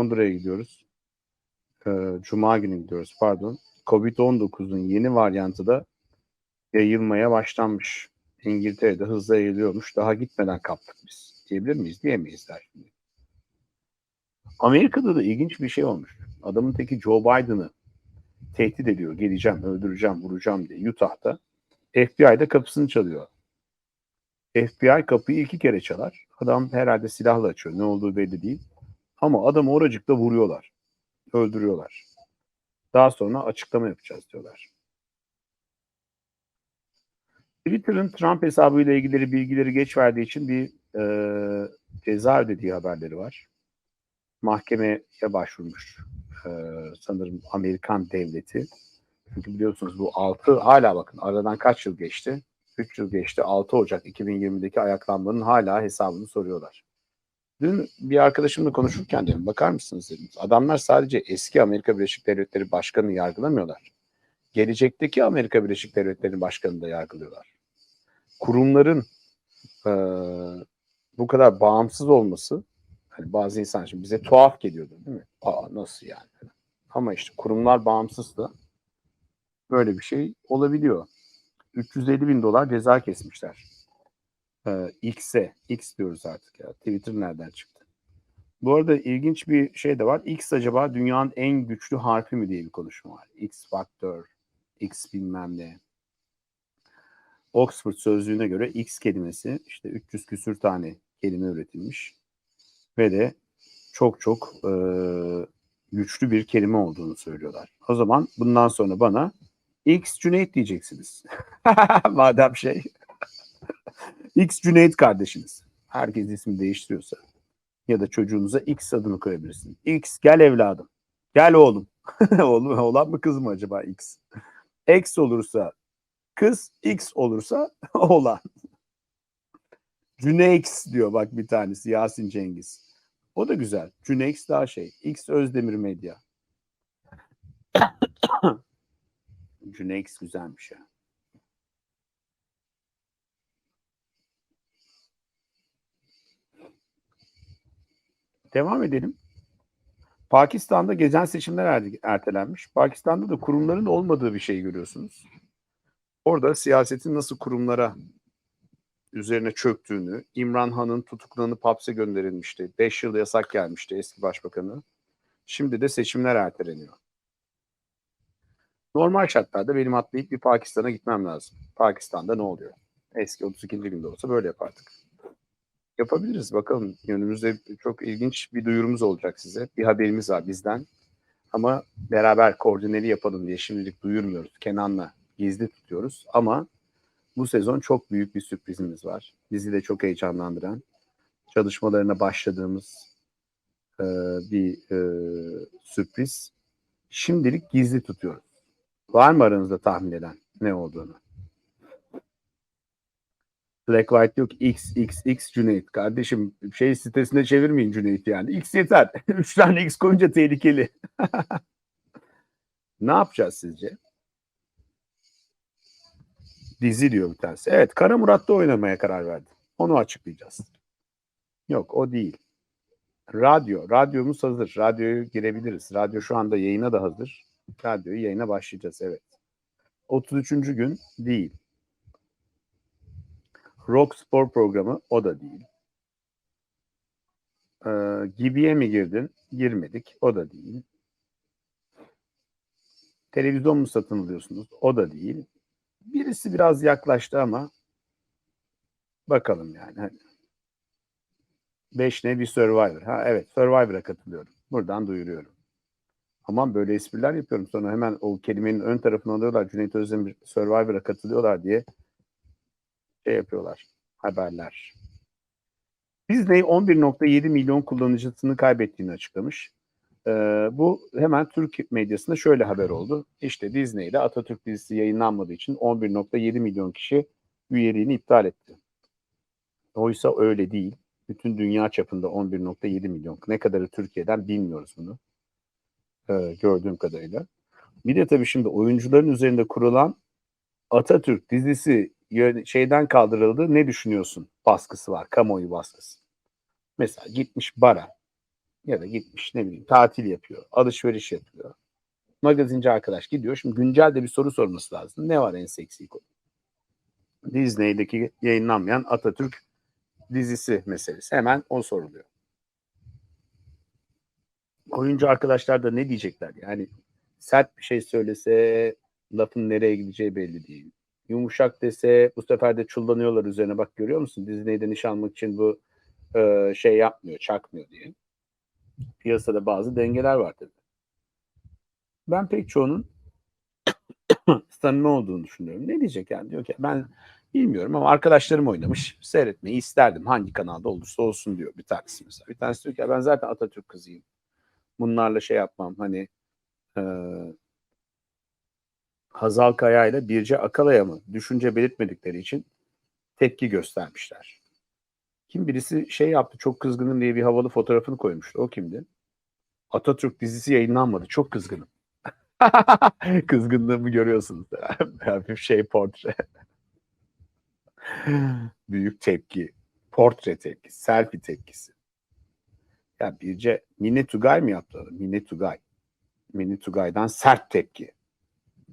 Londra'ya gidiyoruz. Ee, Cuma günü gidiyoruz pardon. Covid-19'un yeni varyantı da yayılmaya başlanmış. İngiltere'de hızla yayılıyormuş. Daha gitmeden kaptık biz. Diyebilir miyiz? Diyemeyiz der şimdi. Amerika'da da ilginç bir şey olmuş. Adamın teki Joe Biden'ı tehdit ediyor. Geleceğim, öldüreceğim, vuracağım diye Utah'ta. FBI de kapısını çalıyor. FBI kapıyı iki kere çalar. Adam herhalde silahla açıyor. Ne olduğu belli değil. Ama adamı oracıkta vuruyorlar. Öldürüyorlar. Daha sonra açıklama yapacağız diyorlar. Twitter'ın Trump hesabıyla ilgili bilgileri geç verdiği için bir e, ceza ödediği haberleri var. Mahkemeye başvurmuş e, sanırım Amerikan devleti. Çünkü biliyorsunuz bu 6 hala bakın aradan kaç yıl geçti? 3 yıl geçti. 6 Ocak 2020'deki ayaklanmanın hala hesabını soruyorlar. Dün bir arkadaşımla konuşurken dedim bakar mısınız dedim. Adamlar sadece eski Amerika Birleşik Devletleri Başkanı'nı yargılamıyorlar. Gelecekteki Amerika Birleşik Devletleri Başkanı'nı da yargılıyorlar. Kurumların e, bu kadar bağımsız olması hani bazı insan şimdi bize tuhaf geliyordu değil mi? Aa nasıl yani? Ama işte kurumlar bağımsız da böyle bir şey olabiliyor. 350 bin dolar ceza kesmişler. Ee, X'e, X diyoruz artık ya. Twitter nereden çıktı? Bu arada ilginç bir şey de var. X acaba dünyanın en güçlü harfi mi diye bir konuşma var. X faktör, X bilmem ne. Oxford sözlüğüne göre X kelimesi işte 300 küsür tane kelime üretilmiş ve de çok çok e, güçlü bir kelime olduğunu söylüyorlar. O zaman bundan sonra bana X Cüneyt diyeceksiniz. Madem şey. X Cüneyt kardeşiniz. Herkes isim değiştiriyorsa. Ya da çocuğunuza X adını koyabilirsin. X gel evladım. Gel oğlum. oğlum oğlan mı kız mı acaba X? X olursa kız, X olursa oğlan. Cüneyx diyor bak bir tanesi Yasin Cengiz. O da güzel. Cüneyx daha şey. X Özdemir Medya. Cüneyx güzelmiş ya. Devam edelim. Pakistan'da gezen seçimler ertelenmiş. Pakistan'da da kurumların olmadığı bir şey görüyorsunuz. Orada siyasetin nasıl kurumlara üzerine çöktüğünü, İmran Han'ın tutuklanıp hapse gönderilmişti. 5 yıl yasak gelmişti eski başbakanı. Şimdi de seçimler erteleniyor. Normal şartlarda benim atlayıp bir Pakistan'a gitmem lazım. Pakistan'da ne oluyor? Eski 32. günde olsa böyle yapardık. Yapabiliriz bakalım. Önümüzde çok ilginç bir duyurumuz olacak size. Bir haberimiz var bizden. Ama beraber koordineli yapalım diye şimdilik duyurmuyoruz. Kenan'la gizli tutuyoruz. Ama bu sezon çok büyük bir sürprizimiz var. Bizi de çok heyecanlandıran, çalışmalarına başladığımız e, bir e, sürpriz. Şimdilik gizli tutuyoruz. Var mı aranızda tahmin eden ne olduğunu? Black White yok X, X, X Cüneyt. Kardeşim şey sitesine çevirmeyin Cüneyt yani. X yeter. Üç tane X koyunca tehlikeli. ne yapacağız sizce? Dizi diyor bir tanesi. Evet Kara Murat'ta oynamaya karar verdi. Onu açıklayacağız. Yok o değil. Radyo. Radyomuz hazır. Radyoyu girebiliriz. Radyo şu anda yayına da hazır. Radyoyu yayına başlayacağız evet. 33. gün değil. Rock spor programı o da değil. Ee, Gibi'ye mi girdin? Girmedik. O da değil. Televizyon mu satın alıyorsunuz? O da değil. Birisi biraz yaklaştı ama bakalım yani. Hani. Beş ne bir Survivor. Ha evet Survivor'a katılıyorum. Buradan duyuruyorum. Aman böyle espriler yapıyorum. Sonra hemen o kelimenin ön tarafını alıyorlar. Cüneyt Özdemir Survivor'a katılıyorlar diye şey yapıyorlar. Haberler. Disney 11.7 milyon kullanıcısını kaybettiğini açıklamış. Ee, bu hemen Türk medyasında şöyle haber oldu. İşte Disney'de Atatürk dizisi yayınlanmadığı için 11.7 milyon kişi üyeliğini iptal etti. Oysa öyle değil. Bütün dünya çapında 11.7 milyon. Ne kadarı Türkiye'den bilmiyoruz bunu. Ee, gördüğüm kadarıyla. Bir de tabii şimdi oyuncuların üzerinde kurulan Atatürk dizisi şeyden kaldırıldı. Ne düşünüyorsun? Baskısı var. Kamuoyu baskısı. Mesela gitmiş bara Ya da gitmiş ne bileyim tatil yapıyor, alışveriş yapıyor. Magazinci arkadaş gidiyor. Şimdi güncel de bir soru sorması lazım. Ne var en seksi konu? Disney'deki yayınlanmayan Atatürk dizisi meselesi. Hemen o soruluyor. Oyuncu arkadaşlar da ne diyecekler? Yani sert bir şey söylese lafın nereye gideceği belli değil. Yumuşak dese bu sefer de çullanıyorlar üzerine. Bak görüyor musun? Disney'den iş almak için bu e, şey yapmıyor, çakmıyor diye. Piyasada bazı dengeler var tabii. Ben pek çoğunun samimi olduğunu düşünüyorum. Ne diyecek yani? Diyor ki ben bilmiyorum ama arkadaşlarım oynamış. Seyretmeyi isterdim. Hangi kanalda olursa olsun diyor bir tanesi mesela. Bir tanesi diyor ki ben zaten Atatürk kızıyım. Bunlarla şey yapmam hani e, Hazal Kaya ile Birce Akala'ya mı düşünce belirtmedikleri için tepki göstermişler. Kim birisi şey yaptı çok kızgınım diye bir havalı fotoğrafını koymuştu. O kimdi? Atatürk dizisi yayınlanmadı. Çok kızgınım. Kızgınlığımı görüyorsunuz. Hafif şey portre. Büyük tepki. Portre tepkisi. Selfie tepkisi. Ya Birce Mine Tugay mı yaptı? Mine Tugay. Mine Tugay'dan sert tepki.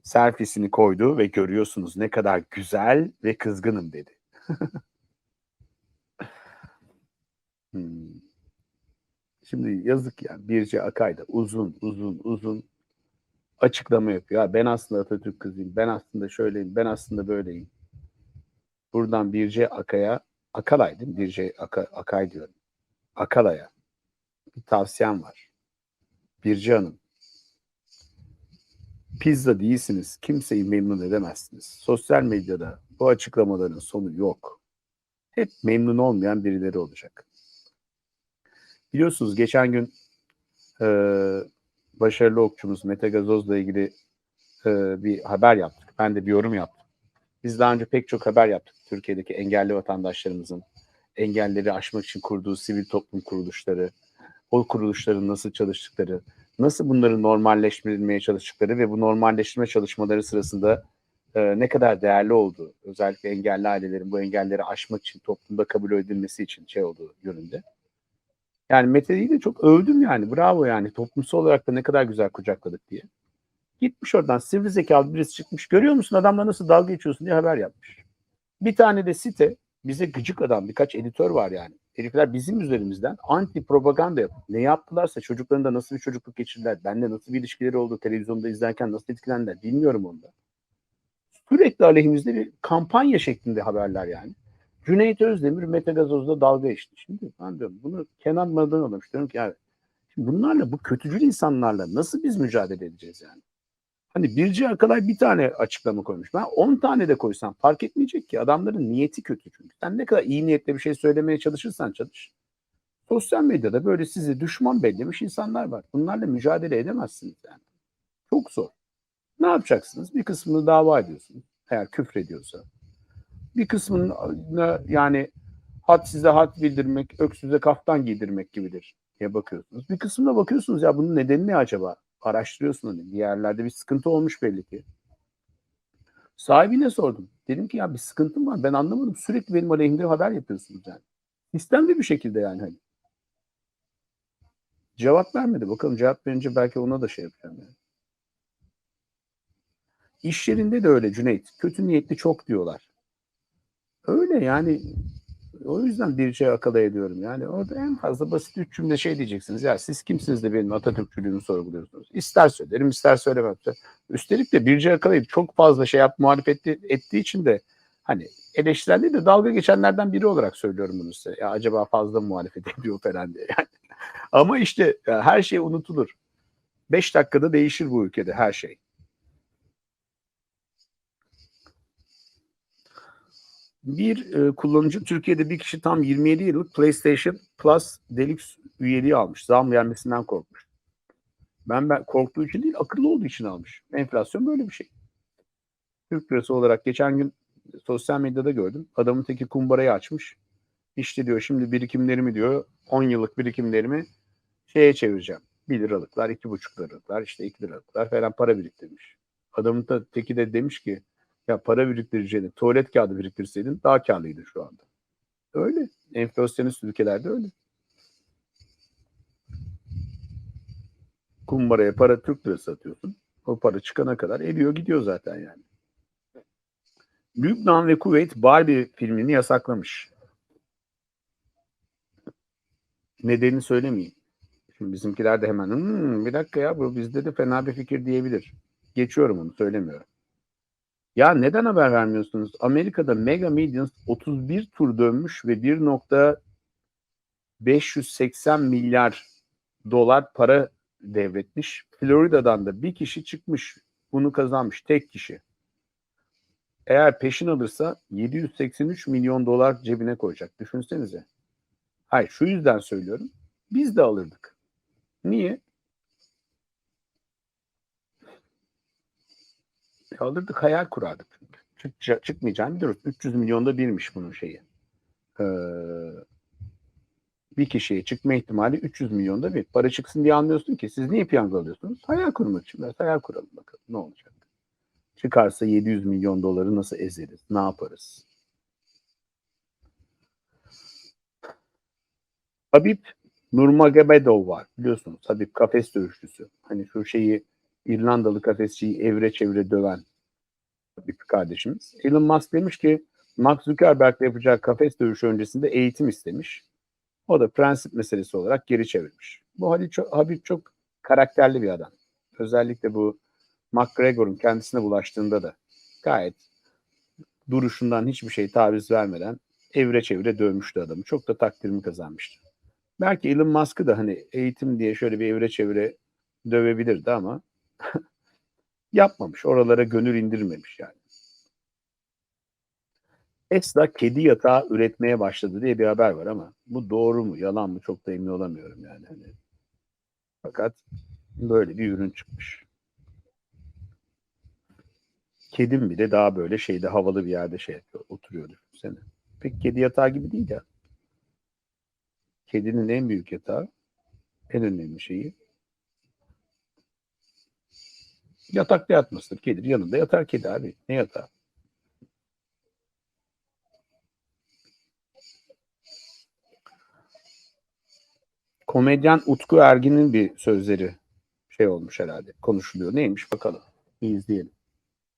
Selfiesini koydu ve görüyorsunuz ne kadar güzel ve kızgınım dedi. hmm. Şimdi yazık yani Birce Akay da uzun uzun uzun açıklama yapıyor. Ya ben aslında Atatürk kızıyım, ben aslında şöyleyim, ben aslında böyleyim. Buradan Birce Akay'a, Akalay değil mi? Birce Aka, Akay diyorum. Akalay'a bir tavsiyem var. Birce Hanım, pizza değilsiniz, kimseyi memnun edemezsiniz. Sosyal medyada bu açıklamaların sonu yok. Hep memnun olmayan birileri olacak. Biliyorsunuz geçen gün e, başarılı okçumuz Mete Gazoz'la ilgili e, bir haber yaptık. Ben de bir yorum yaptım. Biz daha önce pek çok haber yaptık. Türkiye'deki engelli vatandaşlarımızın engelleri aşmak için kurduğu sivil toplum kuruluşları, o kuruluşların nasıl çalıştıkları, nasıl bunları normalleştirilmeye çalıştıkları ve bu normalleştirme çalışmaları sırasında e, ne kadar değerli olduğu, özellikle engelli ailelerin bu engelleri aşmak için toplumda kabul edilmesi için şey olduğu yönünde. Yani Mete'yi de çok övdüm yani. Bravo yani. Toplumsal olarak da ne kadar güzel kucakladık diye. Gitmiş oradan sivri zekalı birisi çıkmış. Görüyor musun adamla nasıl dalga geçiyorsun diye haber yapmış. Bir tane de site bize gıcık adam birkaç editör var yani. Herifler bizim üzerimizden anti propaganda yapıyor. Ne yaptılarsa çocuklarında nasıl bir çocukluk geçirdiler, benle nasıl bir ilişkileri oldu, televizyonda izlerken nasıl etkilendiler bilmiyorum onda. Sürekli aleyhimizde bir kampanya şeklinde haberler yani. Cüneyt Özdemir Mete Gazoz'da dalga geçti. Şimdi ben diyorum bunu Kenan Madan almış. Diyorum ki yani şimdi bunlarla bu kötücül insanlarla nasıl biz mücadele edeceğiz yani? Hani Birci Akalay bir tane açıklama koymuş. Ben 10 tane de koysam fark etmeyecek ki. Adamların niyeti kötü çünkü. Sen ne kadar iyi niyetle bir şey söylemeye çalışırsan çalış. Sosyal medyada böyle sizi düşman bellemiş insanlar var. Bunlarla mücadele edemezsiniz yani. Çok zor. Ne yapacaksınız? Bir kısmını dava ediyorsunuz. Eğer küfrediyorsa. Bir kısmını yani hat size hat bildirmek, öksüze kaftan giydirmek gibidir diye bakıyorsunuz. Bir kısmına bakıyorsunuz ya bunun nedeni ne acaba? Araştırıyorsunuz. Hani bir yerlerde bir sıkıntı olmuş belli ki. Sahibine sordum. Dedim ki ya bir sıkıntım var. Ben anlamadım. Sürekli benim aleyhimde haber yapıyorsunuz yani. Sistemli bir şekilde yani hani. Cevap vermedi. Bakalım cevap verince belki ona da şey yapacağım yani. İş yerinde de öyle Cüneyt. Kötü niyetli çok diyorlar. Öyle yani o yüzden bir şey akıl ediyorum. Yani orada en fazla basit üç cümle şey diyeceksiniz. Ya siz kimsiniz de benim Atatürkçülüğümü sorguluyorsunuz. İster söylerim ister söylemem. Üstelik de Birce Akalay'ı çok fazla şey yap muhalefet etti, ettiği için de hani eleştiren değil de dalga geçenlerden biri olarak söylüyorum bunu size. Ya acaba fazla muhalefet ediyor falan diye yani. Ama işte her şey unutulur. Beş dakikada değişir bu ülkede her şey. Bir e, kullanıcı Türkiye'de bir kişi tam 27 yıllık PlayStation Plus Deluxe üyeliği almış. Zam gelmesinden korkmuş. Ben, ben korktuğu için değil, akıllı olduğu için almış. Enflasyon böyle bir şey. Türk lirası olarak geçen gün sosyal medyada gördüm. Adamın teki kumbarayı açmış. İşte diyor şimdi birikimlerimi diyor 10 yıllık birikimlerimi şeye çevireceğim. 1 liralıklar, 2,5 liralıklar, işte 2 liralıklar falan para biriktirmiş. Adamın da teki de demiş ki ya para biriktireceğini, tuvalet kağıdı biriktirseydin daha karlıydı şu anda. Öyle. Enflasyonist ülkelerde öyle. Kumbaraya para Türk lirası atıyorsun. O para çıkana kadar eriyor gidiyor zaten yani. Lübnan ve Kuveyt Barbie filmini yasaklamış. Nedenini söylemeyeyim. Şimdi bizimkiler de hemen "Hmm, bir dakika ya bu bizde de fena bir fikir diyebilir. Geçiyorum onu söylemiyorum. Ya neden haber vermiyorsunuz? Amerika'da Mega Millions 31 tur dönmüş ve 1.580 milyar dolar para devretmiş. Florida'dan da bir kişi çıkmış. Bunu kazanmış tek kişi. Eğer peşin alırsa 783 milyon dolar cebine koyacak. Düşünsenize. Hayır şu yüzden söylüyorum. Biz de alırdık. Niye? E, alırdık hayal kurardık. Çık, çıkmayacağını biliyoruz. 300 milyonda birmiş bunun şeyi. Ee, bir kişiye çıkma ihtimali 300 milyonda bir. Para çıksın diye anlıyorsun ki siz niye piyango alıyorsunuz? Hayal kurmak için. Biraz hayal kuralım bakalım ne olacak. Çıkarsa 700 milyon doları nasıl ezeriz? Ne yaparız? Habib Nurmagomedov var biliyorsunuz. Habib kafes dövüşçüsü. Hani şu şeyi İrlandalı kafesçiyi evre çevre döven bir kardeşimiz. Elon Musk demiş ki Mark Zuckerberg'le yapacağı kafes dövüşü öncesinde eğitim istemiş. O da prensip meselesi olarak geri çevirmiş. Bu Habib çok, Habib çok karakterli bir adam. Özellikle bu McGregor'un kendisine bulaştığında da gayet duruşundan hiçbir şey taviz vermeden evre çevre dövmüştü adamı. Çok da takdirimi kazanmıştı. Belki Elon Musk'ı da hani eğitim diye şöyle bir evre çevre dövebilirdi ama yapmamış. Oralara gönül indirmemiş yani. Tesla kedi yatağı üretmeye başladı diye bir haber var ama bu doğru mu yalan mı çok da emin olamıyorum yani. Hani, fakat böyle bir ürün çıkmış. Kedim bile daha böyle şeyde havalı bir yerde şey yapıyor, oturuyor düşünsene. Pek kedi yatağı gibi değil ya. Kedinin en büyük yatağı, en önemli şeyi yatakta yatmasıdır. Kedi yanında yatar kedi abi. Ne yatağı? Komedyen Utku Ergin'in bir sözleri şey olmuş herhalde. Konuşuluyor. Neymiş bakalım. Bir izleyelim.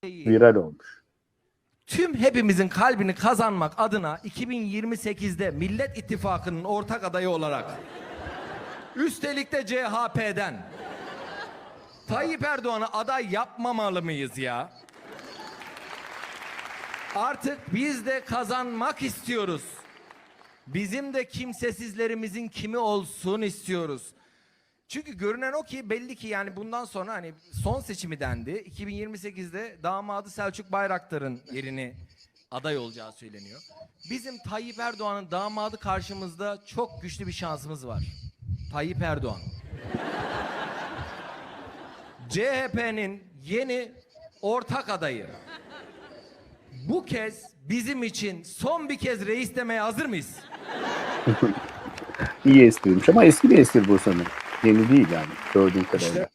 Viral olmuş. Tüm hepimizin kalbini kazanmak adına 2028'de Millet İttifakı'nın ortak adayı olarak üstelik de CHP'den Tayyip Erdoğan'ı aday yapmamalı mıyız ya? Artık biz de kazanmak istiyoruz. Bizim de kimsesizlerimizin kimi olsun istiyoruz. Çünkü görünen o ki belli ki yani bundan sonra hani son seçimi dendi. 2028'de damadı Selçuk Bayraktar'ın yerini aday olacağı söyleniyor. Bizim Tayyip Erdoğan'ın damadı karşımızda çok güçlü bir şansımız var. Tayyip Erdoğan. CHP'nin yeni ortak adayı. Bu kez bizim için son bir kez reis demeye hazır mıyız? İyi espriymiş ama eski bir espri bu sanırım. Yeni değil yani gördüğüm kadarıyla.